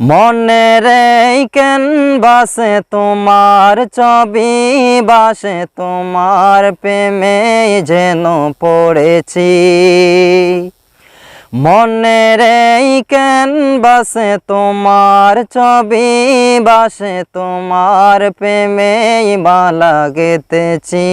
মনের কেন বাসে তোমার ছবি বাসে, তোমার প্রেমে যেন পড়েছি। মনের কেন বাসে তোমার ছবি বাসে, তোমার প্রেমে মালা গেতেছি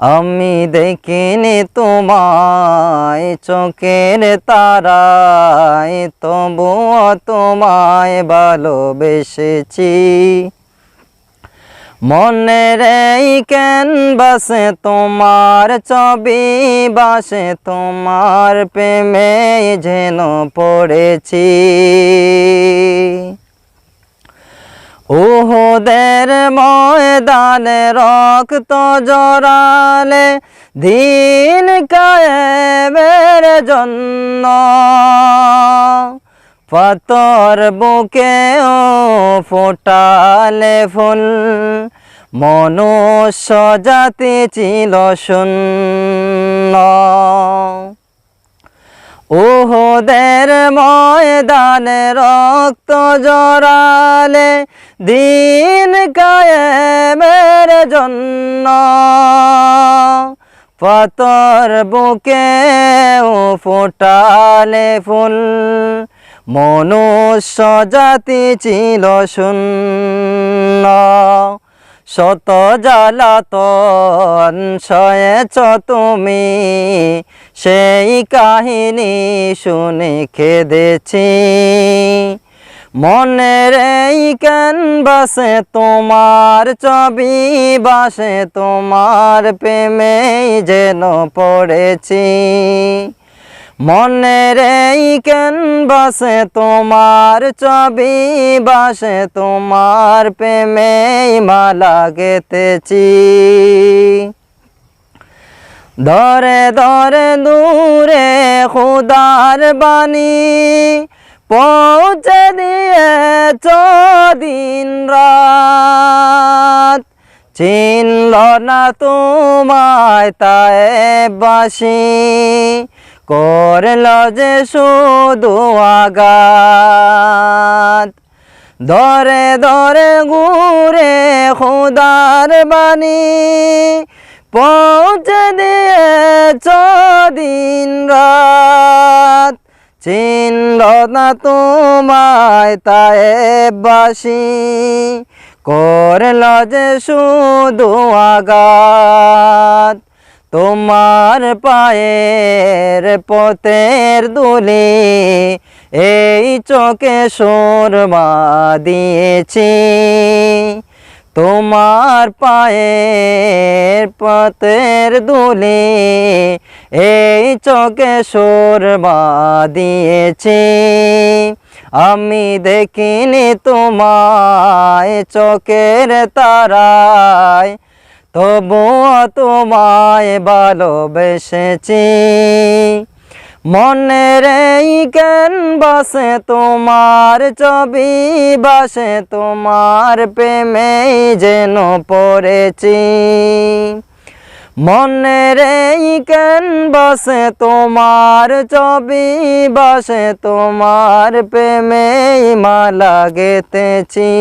আমি দেখিনি তোমায়, চোখের তারায়, তবুও তোমায় ভালোবেসেছি। মনের কেন বাসে তোমার ছবি, বাসে তোমার প্রেমে যেন পড়েছি। ওহদের ময়দানে রক্ত জড়ালে দিন কায়েমের জন্য। পাতর বুকে ও ফোটালে ফুল, মনুষ্য জাতি ছিল শূন্য। ওহদের ময়দানে রক্ত জড়ালে দিন কায়েমের জন্য পাতর বুকে ও ফোটালে ফুল, মনুষ্য জাতি ছিল শূন্য। শত জ্বালাতন সয়েছ তুমি, সেই কাহিনী শুনে খেদেছি। মনের এই কেন বাসে তোমার ছবি বাসে, তোমার প্রেমে যেন পড়েছি। মনের এই কেন বাসে তোমার ছবি বাসে, তোমার প্রেমে মালা গেতেছি ধরে ধরে দূরে খুদার বাণী দিয়ে দিন রাত চিনল না তোমায় তাই বাসি করল যে শুধু আগাত ধরে ধরে ঘুরে খুদার বাণী পৌঁছে দিয়ে দিন রাত। চিনল না তোমায় তাই বাসি করল যে শুধু আগাত তোমার পায়ের পথের দুলি এই চোখে সুরমা দিয়েছি। তোমার পায়ের পথের দুলি এই চোখে সুরমা দিয়েছি আমি দেখিনি তোমায় চোখের তারায়, তবুও তোমায় ভালোবেসেছি। মনের কেন বাসে তোমার ছবি? বাসে তোমার প্রেমে যেন পড়েছি। মনের কেন বাসে তোমার ছবি? বাসে তোমার প্রেমে মালা গেতেছি